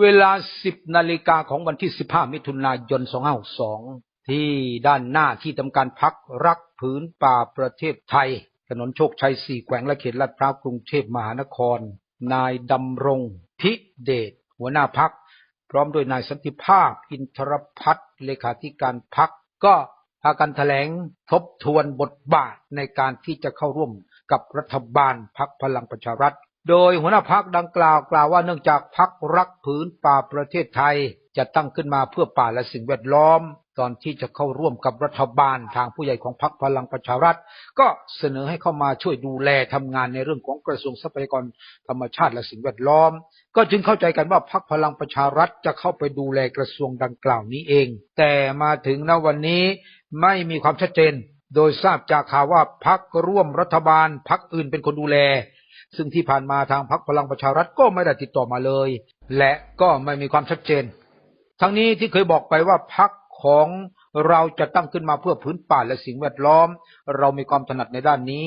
เวลา10นาฬิกาของวันที่15มิถุนายน2562ที่ด้านหน้าที่ทำการพักรักผืนป่าประเทศไทย ถนนโชคชัยสี่แขวงและเขตลาดพร้าวกรุงเทพมหานคร นายดำรงพิเดชหัวหน้าพัก พร้อมด้วยนายสันติภาพ อินทรพัฒน์เลขาธิการพักก็พากันแถลงทบทวนบทบาทในการที่จะเข้าร่วมกับรัฐบาลพักพลังประชารัฐ โดยหัวหน้าพักดังกล่าวกล่าวว่าเนื่องจากพักรักผืนป่าประเทศไทยจะตั้งขึ้นมาเพื่อป่าและสิ่งแวดล้อม ตอนที่จะเข้าร่วมกับรัฐบาลทางผู้ใหญ่ของพักพลังประชารัฐ ก็เสนอให้เข้ามาช่วยดูแลทำงานในเรื่องของกระทรวงทรัพยากรธรรมชาติและสิ่งแวดล้อม ก็จึงเข้าใจกันว่าพักพลังประชารัฐจะเข้าไปดูแลกระทรวงดังกล่าวนี้เอง แต่มาถึงณวันนี้ไม่มีความชัดเจน โดยทราบจากข่าวว่าพักร่วมรัฐบาลพักอื่นเป็นคนดูแล ซึ่งที่ผ่านมาทางพักพลังประชารัฐก็ไม่ได้ติดต่อมาเลย และก็ไม่มีความชัดเจน ทั้งนี้ที่เคยบอกไปว่าพักของเราจะตั้งขึ้นมาเพื่อพื้นป่าและสิ่งแวดล้อม เรามีความถนัดในด้านนี้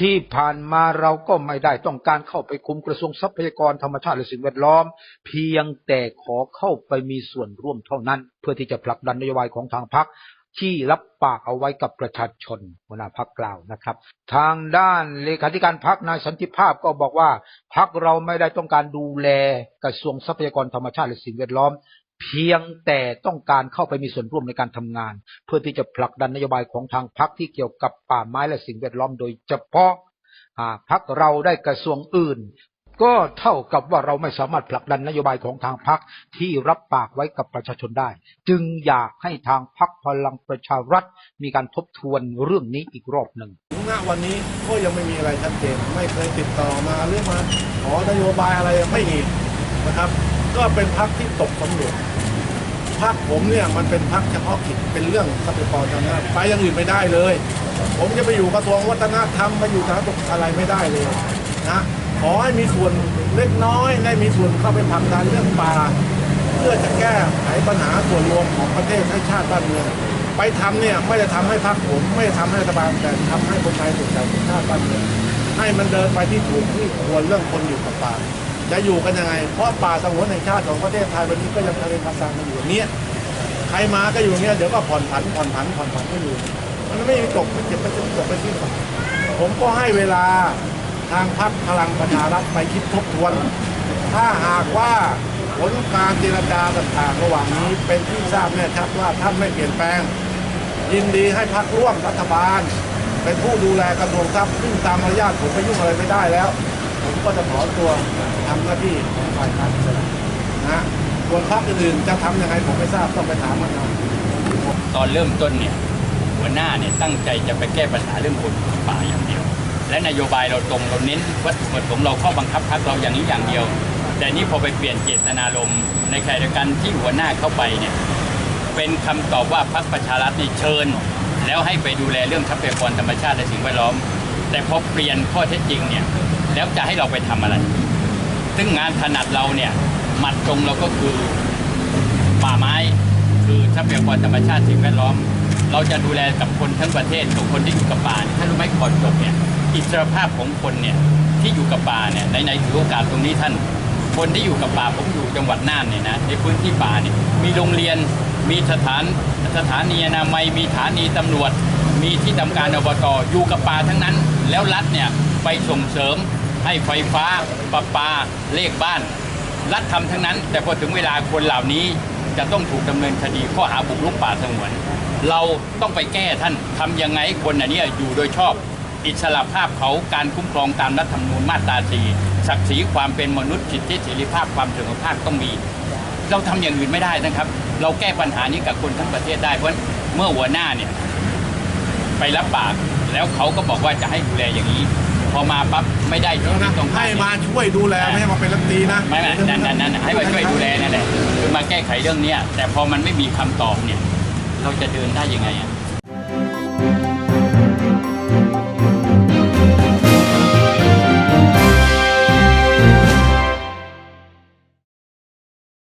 ที่ผ่านมาเราก็ไม่ได้ต้องการเข้าไปคุมกระทรวงทรัพยากรธรรมชาติและสิ่งแวดล้อม เพียงแต่ขอเข้าไปมีส่วนร่วมเท่านั้น เพื่อที่จะผลักดันนโยบายของทางพรรค ที่รับปากเอาไว้กับประชาชนหัวหน้าพักกล่าวนะครับ ทางด้านเลขาธิการพักนายสันติภาพก็บอกว่าพักเราไม่ได้ต้องการดูแลกระทรวงทรัพยากรธรรมชาติและสิ่งแวดล้อม เพียงแต่ต้องการเข้าไปมีส่วนร่วมในการทำงาน เพื่อที่จะผลักดันนโยบายของทางพรรคที่เกี่ยวกับป่าไม้และสิ่งแวดล้อมโดยเฉพาะหากพรรคเราได้กระทรวงอื่น ก็เท่ากับว่าเราไม่สามารถผลักดันนโยบายของทางพรรคที่รับปากไว้กับประชาชนได้ จึงอยากให้ทางพรรคพลังประชารัฐ มีการทบทวนเรื่องนี้อีกรอบหนึ่งณวันนี้ก็ยังไม่มีอะไรชัดเจนไม่เคยติดต่อมาหรือมาขอนโยบายอะไรไม่มีนะครับ ก็เป็นพักที่ตกสำรวจพักผมเนี่ยมันเป็นพักเฉพาะกิจเป็นเรื่องทรัพยากรธรรมชาติไปย่างอื่นไม่ได้เลย ผมจะไปอยู่กระทรวงวัฒนธรรมไปอยู่สาธารณสุขอะไรไม่ได้เลยนะ ขอให้มีส่วนเล็กน้อยได้มีส่วนเข้าไปผลักดันเรื่องป่า เพื่อจะแก้ไขปัญหาส่วนรวมของประเทศให้ชาติบ้านเมือง ไปทำเนี่ยไม่ได้ทำให้พรรคผมไม่ได้ทำให้รัฐบาลแต่ทำให้คนไทยสุขใจชาติบ้านเมืองให้มันเดินไปที่ถูกที่ควรเรื่องคนอยู่กับป่า จะอยู่กันยังไง เพราะป่าสงวนแห่งชาติของประเทศไทยวันนี้ก็ยังทะเลพันซังกันอยู่เนี้ยใครมาก็อยู่เนี้ยเดี๋ยวก็ผ่อนผันผ่อนผันผ่อนผันก็อยู่ มันไม่มีจบไม่เจ็บไม่จบไม่สิ้นผมก็ให้เวลา ทางพรรคพลังประชารัฐไปคิดทบทวน ถ้าหากว่าผลการเจรจาต่างๆระหว่างนี้เป็นที่ทราบแน่ชัดว่าท่านไม่เปลี่ยนแปลง ยินดีให้พักร่วมรัฐบาล เป็นผู้ดูแลกระทรวงทรัพย์ซึ่งตามมารยาทผมไปยุ่งอะไรไม่ได้แล้ว ผมก็จะถอนตัวทำหน้าที่ของฝ่ายการเมืองนะฮะส่วนพรรคอื่นๆจะทำยังไงผมไม่ทราบต้องไปถามมันเอาตอนเริ่มต้นเนี่ยหัวหน้าเนี่ยตั้งใจจะไปแก้ปัญหาเรื่องคนป่าอย่างเดียว และนโยบายเราตรงเราเน้นวัตถุประสงค์เราข้อบังคับพักเราอย่างนี้อย่างเดียว แต่นี่พอไปเปลี่ยนเจตนารมณ์ในขณะเดียวกันที่หัวหน้าเข้าไปเนี่ยเป็นคำตอบว่าพรรคประชารัฐนี่เชิญ แล้วให้ไปดูแลเรื่องทรัพยากรธรรมชาติและสิ่งแวดล้อม แต่พอเปลี่ยนข้อเท็จจริงเนี่ยแล้วจะให้เราไปทำอะไร ซึ่งงานถนัดเราเนี่ยหมัดตรงเราก็คือป่าไม้คือทรัพยากรธรรมชาติสิ่งแวดล้อม เราจะดูแลกับคนทั้งประเทศกับคนที่อยู่กับป่าเนี่ยท่านรู้ไหมก่อนจบเนี่ย อิสรภาพของคนเนี่ยที่อยู่กับป่าเนี่ยในในถือโอกาสตรงนี้ท่าน คนที่อยู่กับป่าผมอยู่จังหวัดน่านเนี่ยนะในพื้นที่ป่าเนี่ยมีโรงเรียน มีสถานสถานีอนามัยมีสถานีตำรวจ มีที่ทำการอบตอยู่กับป่าทั้งนั้น แล้วรัฐเนี่ยไปส่งเสริมให้ไฟฟ้าประปาเลขบ้าน รัฐทำทั้งนั้น แต่พอถึงเวลาคนเหล่านี้จะต้องถูกดำเนินคดีข้อหาบุกรุกป่าสงวน เราต้องไปแก้ท่านทำยังไงคนอันเนี้ยอยู่โดยชอบ อิสระภาพเขาการคุ้มครองตามรัฐธรรมนูญมาตราสี่ศักดิ์ศรีความเป็นมนุษย์สิทธิเสรีภาพความเสมอภาคต้องมี เราทำอย่างอื่นไม่ได้นะครับ เราแก้ปัญหานี้กับคนทั้งประเทศได้เพราะเมื่อหัวหน้าเนี่ยไปรับปากแล้วเขาก็บอกว่าจะให้ดูแลอย่างนี้ พอมาปั๊บไม่ได้เดี๋ยวนะตรงให้มาช่วยดูแลไม่ให้มาเป็นรัฐมนตรีนะไม่ไม่นั่นนั่นนั่นให้มาช่วยดูแลนั่นแหละคือมาแก้ไขเรื่องเนี้ยแต่พอมันไม่มีคำตอบเนี่ย เราจะเดินได้ยังไงอะ